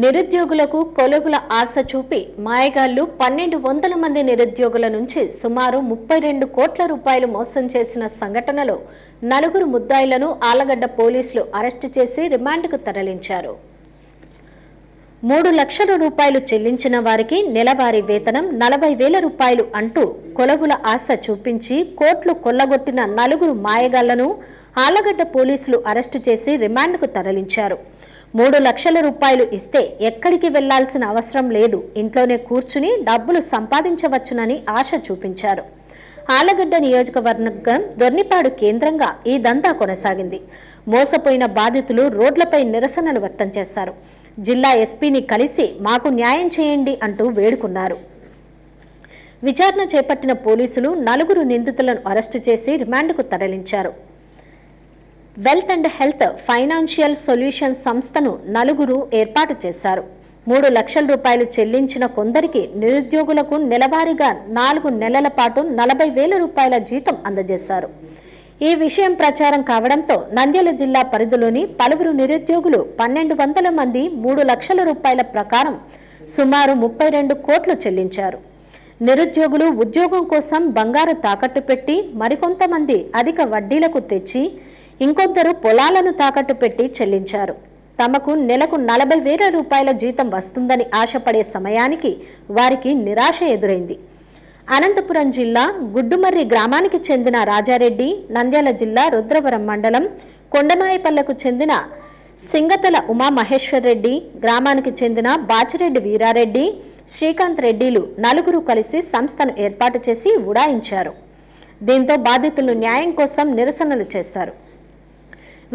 నిరుద్యోగులకు కొలువుల ఆశ చూపి మాయగాళ్ళు పన్నెండు వందల మంది నిరుద్యోగుల నుంచి సుమారు ముప్పై రెండు కోట్ల రూపాయలు మోసం చేసిన సంఘటనలో నలుగురు ముద్దాయిలను ఆలగడ్డ పోలీసులు అరెస్టు చేసి రిమాండ్కు తరలించారు. మూడు లక్షల రూపాయలు చెల్లించిన వారికి నెలవారీ వేతనం నలభై వేల రూపాయలు అంటూ కొలవుల ఆశ చూపించి కోట్లు కొల్లగొట్టిన నలుగురు మాయగాళ్ళను ఆలగడ్డ పోలీసులు అరెస్టు చేసి రిమాండ్కు తరలించారు. మూడు లక్షల రూపాయలు ఇస్తే ఎక్కడికి వెళ్ళాల్సిన అవసరం లేదు. ఇంట్లోనే కూర్చుని డబ్బులు సంపాదించవచ్చునని ఆశ చూపించారు. ఆలగడ్డ నియోజకవర్గం దొర్నిపాడు కేంద్రంగా ఈ దందా కొనసాగింది. మోసపోయిన బాధితులు రోడ్లపై నిరసనలు వ్యక్తం చేశారు. జిల్లా ఎస్పీని కలిసి మాకు న్యాయం చేయండి అంటూ వేడుకున్నారు. విచారణ చేపట్టిన పోలీసులు నలుగురు నిందితులను అరెస్టు చేసి రిమాండ్కు తరలించారు. Wealth and health financial solution సంస్థను నలుగురు ఏర్పాటు చేశారు. మూడు లక్షల రూపాయలు చెల్లించిన కొందరికి నిరుద్యోగులకు నెలవారీగా నాలుగు నెలల పాటు నలభై వేల రూపాయల జీతం అందజేశారు. ఈ విషయం ప్రచారం కావడంతో నంద్యాల జిల్లా పరిధిలోని పలువురు నిరుద్యోగులు పన్నెండు వందల మంది మూడు లక్షల రూపాయల ప్రకారం సుమారు ముప్పై రెండు కోట్లు చెల్లించారు. నిరుద్యోగులు ఉద్యోగం కోసం బంగారు తాకట్టు పెట్టి మరికొంతమంది అధిక వడ్డీలకు తెచ్చి ఇంకొందరు పొలాలను తాకట్టు పెట్టి చెల్లించారు. తమకు నెలకు నలభై వేల రూపాయల జీతం వస్తుందని ఆశపడే సమయానికి వారికి నిరాశ ఎదురైంది. అనంతపురం జిల్లా గుడ్డుమర్రి గ్రామానికి చెందిన రాజారెడ్డి నంద్యాల జిల్లా రుద్రవరం మండలం కొండమాయపల్లెకు చెందిన సింగతల ఉమామహేశ్వర్ రెడ్డి గ్రామానికి చెందిన బాచిరెడ్డి వీరారెడ్డి శ్రీకాంత్ రెడ్డిలు నలుగురు కలిసి సంస్థను ఏర్పాటు చేసి ఉడాయించారు. దీంతో బాధితులు న్యాయం కోసం నిరసనలు చేశారు.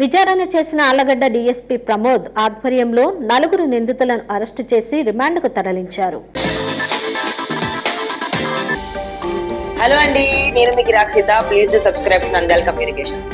విచారణ చేసిన ఆలగడ్డ డీఎస్పీ ప్రమోద్ ఆధ్వర్యంలో నలుగురు నిందితులను అరెస్టు చేసి రిమాండ్కు తరలించారు. హలో అండి నేను మీకు Rakshita please to subscribe Nandal communications.